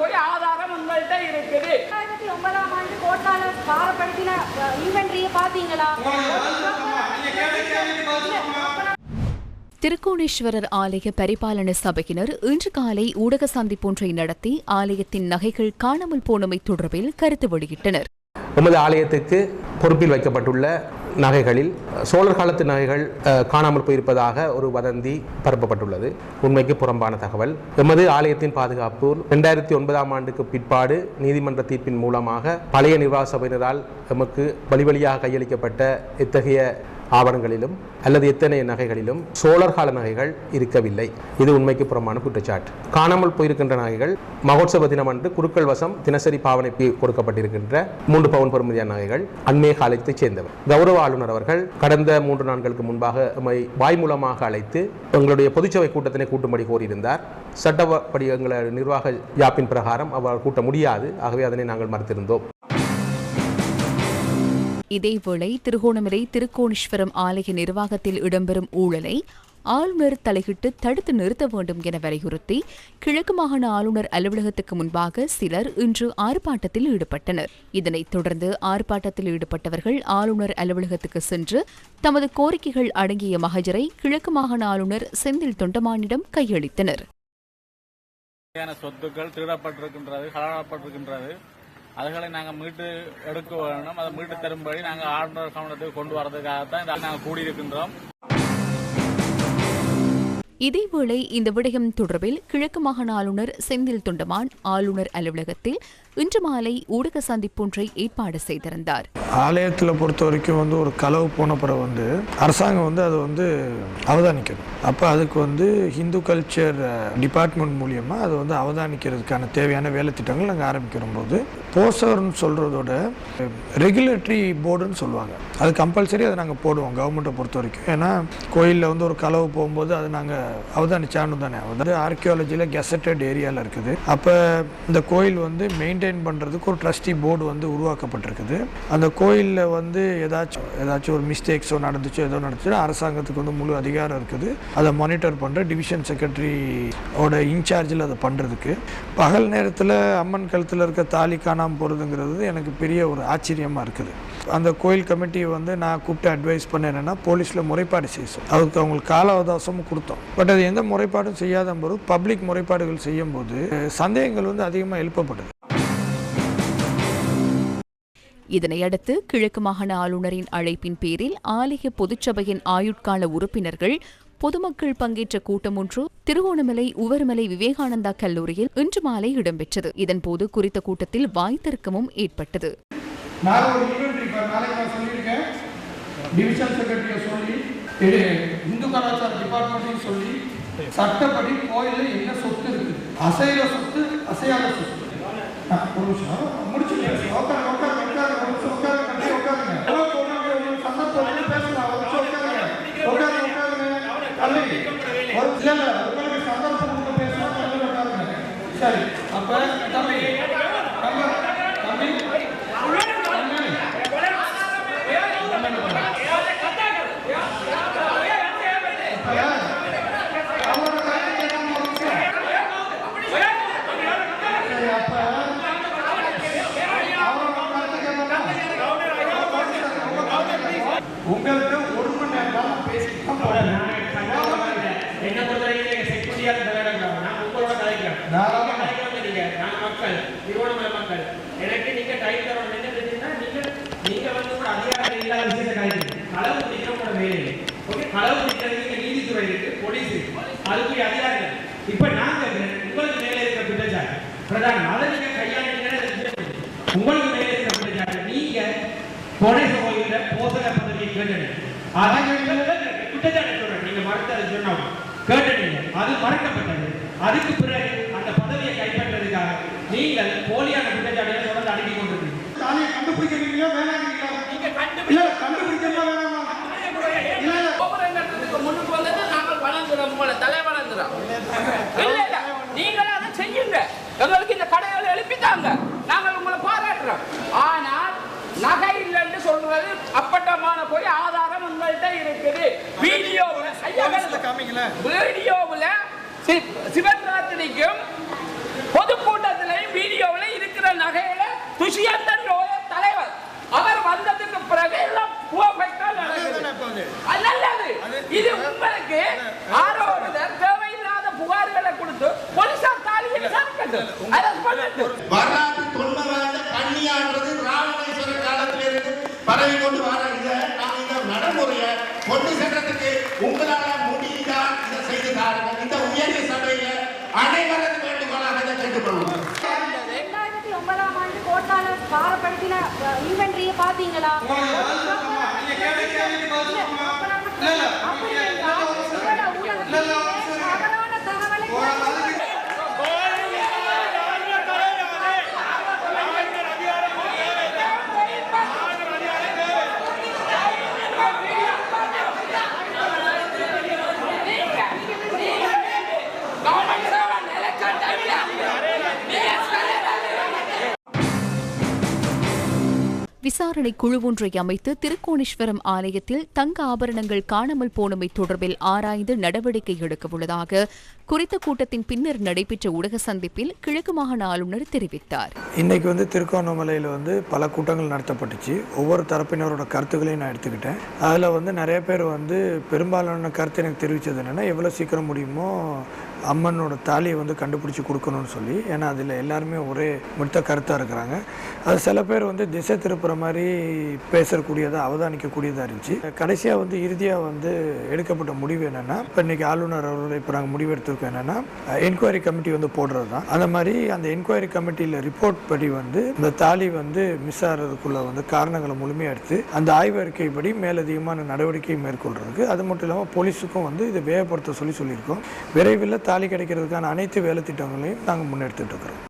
போய் ஆதாரம் உங்கள்கிட்ட இருக்குது. ரெண்டாயிரத்தி ஒன்பதாம் ஆண்டு கோட்டால பாரப்படுத்தின இன்வென்ட்ரியை பாத்தீங்களா திருக்கோணேஸ்வரர் ஆலய பரிபாலன சபையினர் இன்று காலை ஊடக சந்திப்பொன்றை நடத்தி ஆலயத்தின் நகைகள் காணாமல் போனமை தொடர்பில் கருத்து வெளியிட்டனர். எமது ஆலயத்துக்கு பொறுப்பில் வைக்கப்பட்டுள்ள நகைகளில் சோழர் காலத்து நகைகள் காணாமல் போயிருப்பதாக ஒரு வதந்தி பரப்பப்பட்டுள்ளது. உண்மைக்கு புறம்பான தகவல். எமது ஆலயத்தின் பாதுகாப்பு ரெண்டாயிரத்தி ஒன்பதாம் ஆண்டுக்கு பிற்பாடு நீதிமன்ற தீர்ப்பின் மூலமாக பழைய நிர்வாக சபையினரால் எமக்கு வழி வழியாக கையளிக்கப்பட்ட இத்தகைய ஆவணங்களிலும் அல்லது எத்தனை நகைகளிலும் சோழர் கால நகைகள் இருக்கவில்லை. இது உண்மைக்கு புறமான குற்றச்சாட்டு. காணாமல் போயிருக்கின்ற நகைகள் மகோத்சவ தினம் அன்று குருக்கள் வசம் தினசரி பாவனைக்கு கொடுக்கப்பட்டிருக்கின்ற மூன்று பவுன் பொறுமதியான நகைகள் அண்மைய காலத்தைச் சேர்ந்தவர். கௌரவ ஆளுநர் அவர்கள் கடந்த மூன்று நாட்களுக்கு முன்பாக வாய் மூலமாக அழைத்து எங்களுடைய பொதுச்சபை கூட்டத்தினை கூட்டும்படி கோரியிருந்தார். சட்டப்படி எங்களை நிர்வாக யாப்பின் பிரகாரம் அவர் கூட்ட முடியாது. ஆகவே அதனை நாங்கள் மறுத்திருந்தோம். இதேவேளை திருகோணமலை திருக்கோணேஸ்வரம் ஆலய நிர்வாகத்தில் இடம்பெறும் ஊழலை ஆளுநர் தலையிட்டு தடுத்து நிறுத்த வேண்டும் என வலியுறுத்தி கிழக்கு மாகாண ஆளுநர் அலுவலகத்துக்கு முன்பாக சிலர் இன்று ஆர்ப்பாட்டத்தில் ஈடுபட்டனர். இதனைத் தொடர்ந்து ஆர்ப்பாட்டத்தில் ஈடுபட்டவர்கள் ஆளுநர் அலுவலகத்துக்கு சென்று தமது கோரிக்கைகள் அடங்கிய மகஜரை கிழக்கு மாகாண ஆளுநர் செந்தில் தொண்டமானிடம் கையளித்தனர். சொத்துக்கள் திருடப்பட்டிருக்கின்றது அதுகளை நாங்கள் மீட்டு எடுக்க வேண்டும் அதை மீட்டு தரும்படி நாங்கள் ஆளுநர் கவனத்துக்கு கொண்டு வரதுக்காகத்தான் இதை நாங்கள் கூடியிருக்கின்றோம். இதேவேளை இந்த விடயம் தொடர்பில் கிழக்கு மாகாண ஆளுநர் செந்தில் தொண்டமான் ஆளுநர் அலுவலகத்தில் இன்று மாலை ஊடக சந்திப்பொன்றை ஏற்பாடு செய்திருந்தார். ஆலயத்தில் பொறுத்த வரைக்கும் வந்து ஒரு களவு போன பிறகு வந்து அரசாங்கம் வந்து அதை வந்து அவதானிக்கணும் அப்போ அதுக்கு வந்து ஹிந்து கல்ச்சர் டிபார்ட்மெண்ட் மூலியமாக அதை வந்து அவதானிக்கிறதுக்கான தேவையான வேலை திட்டங்கள் நாங்கள் ஆரம்பிக்கிற போது போசர்னு சொல்கிறதோட ரெகுலேட்டரி போர்டுன்னு சொல்லுவாங்க. அது கம்பல்சரி அதை நாங்கள் போடுவோம் கவர்மெண்ட்டை பொறுத்த வரைக்கும். ஏன்னா கோயிலில் வந்து ஒரு களவு போகும்போது அதை நாங்கள் அவதானிச்சானு தானே. வந்து ஆர்கியாலஜியில் கெசட்டட் ஏரியாவில் இருக்குது. அப்போ இந்த கோயில் வந்து மெயின்டைன் பண்ணுறதுக்கு ஒரு ட்ரஸ்டி போர்டு வந்து உருவாக்கப்பட்டிருக்குது. அந்த கோயிலில் வந்து ஏதாச்சும் ஏதாச்சும் ஒரு மிஸ்டேக்ஸோ நடந்துச்சோ ஏதோ நடந்துச்சோ அரசாங்கத்துக்கு வந்து முழு அதிகாரம் இருக்குது. அதை மானிட்டர் பண்ணுற டிவிஷன் செக்ரட்டரியோட இன்சார்ஜில் அதை பண்ணுறதுக்கு பகல் நேரத்தில் அம்மன் கழுத்தில் இருக்க தாலி காணாமல் போகிறதுங்கிறது எனக்கு பெரிய ஒரு ஆச்சரியமாக இருக்குது. அந்த கோயில் கமிட்டியை வந்து நான் கூப்பிட்டு அட்வைஸ் பண்ணேன் என்னென்னா போலீஸில் முறைப்பாடு செய்யும் அதுக்கு அவங்களுக்கு கால அவகாசமும் கொடுத்தோம். பட் அது எந்த முறைப்பாடும் செய்யாத போது பப்ளிக் முறைப்பாடுகள் செய்யும்போது சந்தேகங்கள் வந்து அதிகமாக எழுப்பப்படுது. இதனையடுத்து கிழக்கு மாகாண ஆளுநரின் அழைப்பின் பேரில் ஆலய பொதுச்சபையின் ஆயுட்கால உறுப்பினர்கள் பொதுமக்கள் பங்கேற்ற கூட்டம் ஒன்று திருகோணமலை உவர்மலை விவேகானந்தா கல்லூரியில் இன்று மாலை இடம்பெற்றது. இதன்போது குறித்த கூட்டத்தில் வாய்த்தர்க்கமும் ஏற்பட்டது. இது இந்து கலாச்சார டிபார்ட்மெண்ட்டையும் சொல்லி சட்டப்படி கோயிலில் என்ன சொத்து இருக்குது அசைகிற சொத்து அசையாத சொத்து. ஒரு நிமிஷம். முடிச்சுட்டு உட்காரு உட்காரு உட்காரு ஒரு நிமிஷம் உட்காரு கட்டி உட்காருங்க. சந்தர்ப்பம் பேசலாம் ஒரு நிமிஷம் உட்காருங்க. உட்காரு உட்காருங்க. தள்ளி. ஒரு இல்லை இல்லை உங்களுக்கு சந்தர்ப்பம் பேசலாம் சரி அப்போ தம்பி உங்களுக்கு ஒரு மணி நேரம் பேசிட்டு போறேன். என்ன பொறுத்தவரைக்கும் நீங்க செக்யூரிட்டியா தலையிடலாம் நான் உங்களோட கலைக்கிறேன் நான் மக்கள். திருவண்ணாமலை மக்கள். எனக்கு நீங்க டைம் தரணும் என்ன பிரச்சனை நீங்க நீங்க வந்து கூட அதிகாரம் இல்லாத விஷயத்தை கலைக்கிறீங்க களவு பிடிக்கிற உங்களோட வேலை ஓகே களவு பிடிக்கிறது நீங்க நீதித்துறை இருக்கு போலீஸ் இருக்கு அதுக்குரிய அதிகாரிகள் இப்ப நான் கேட்கிறேன் உங்களுக்கு மேலே இருக்க குற்றச்சாட்டு பிரதானம் அதை நீங்க கையாண்டீங்கன்னா இது குற்றச்சாட்டு. உங்களுக்கு மேலே இருக்க குற்றச்சாட்டு நீங்க கோணேச கோயில்ல போசக பதவியை கேட்டீங்க அதான் குற்றச்சாட்டு சொல்றேன் நீங்க மறுத்து அதை சொன்னோம். கேட்டீங்க அது மறுக்கப்பட்டது. அதுக்கு பிறகு அந்த பதவியை கைப்பற்றதுக்காக நீங்கள் போலியான குற்றச்சாட்டுகளை தொடர்ந்து அடக்கி கொண்டிருக்கீங்க தாலியை கண்டுபிடிக்கிறீங்களா வேணாங்கிறீங்களா நீங்க இல்ல கண்டுபிடிக்கிறதா வேணாமா இல்ல இல்ல. முன்னுக்கு வந்தது நாங்கள் வணங்குறோம் உங்களை தலை வணங்குறோம் இல்ல இல்ல. நீங்களே அதை செய்யுங்க. எங்களுக்கு இந்த கடைகளை எழுப்பித்தாங்க நாங்கள் உங்களை பாராட்டுறோம் ஆனால் நகை இல்லைன்னு சொல்றது அப்பட்டமான போய் ஆதாரம் உங்கள்கிட்ட இருக்குது வீடியோவில் வீடியோ? பாரப்படுத்தின இன்வென்ட்ரியை பாத்தீங்களா விசாரணை குழு ஒன்றை அமைத்து திருக்கோணேஸ்வரம் ஆலயத்தில் தங்க ஆபரணங்கள் காணாமல் போனமை தொடர்பில் ஆராய்ந்து நடவடிக்கை எடுக்கவுள்ளதாக குறித்த கூட்டத்தின் பின்னர் நடைபெற்ற ஊடக சந்திப்பில் கிழக்கு மாகாண ஆளுநர் தெரிவித்தார். இன்னைக்கு வந்து திருக்கோணமலையில் வந்து பல கூட்டங்கள் நடத்தப்பட்டுச்சு. ஒவ்வொரு தரப்பினரோட கருத்துக்களையும் நான் எடுத்துக்கிட்டேன். அதில் வந்து நிறைய பேர் வந்து பெரும்பாலான கருத்து எனக்கு தெரிவித்தது என்னென்னா எவ்வளோ சீக்கிரம் முடியுமோ அம்மனோட தாலியை வந்து கண்டுபிடிச்சி கொடுக்கணும்னு சொல்லி. ஏன்னா அதில் எல்லாருமே ஒரே முடித்த கருத்தாக இருக்கிறாங்க. அது சில பேர் வந்து திசை திருப்புற மாதிரி மாதிரி பேசக்கூடியதாக அவதானிக்கக்கூடியதாக இருந்துச்சு. கடைசியாக வந்து இறுதியாக வந்து எடுக்கப்பட்ட முடிவு என்னென்னா இப்போ இன்றைக்கி ஆளுநர் அவர்கள் இப்போ நாங்கள் முடிவு எடுத்திருக்கோம் என்னென்னா என்கொயரி கமிட்டி வந்து போடுறது தான் அந்த மாதிரி அந்த என்கொயரி கமிட்டியில் ரிப்போர்ட் படி வந்து இந்த தாலி வந்து மிஸ் ஆகிறதுக்குள்ள வந்து காரணங்களை முழுமையாக எடுத்து அந்த ஆய்வறிக்கைப்படி மேலதிகமான நடவடிக்கை மேற்கொள்றதுக்கு அது மட்டும் இல்லாமல் போலீஸுக்கும் வந்து இதை வேகப்படுத்த சொல்லி சொல்லியிருக்கோம். விரைவில் தாலி கிடைக்கிறதுக்கான அனைத்து வேலை திட்டங்களையும் நாங்கள் முன்னெடுத்துட்டு இருக்கிறோம்.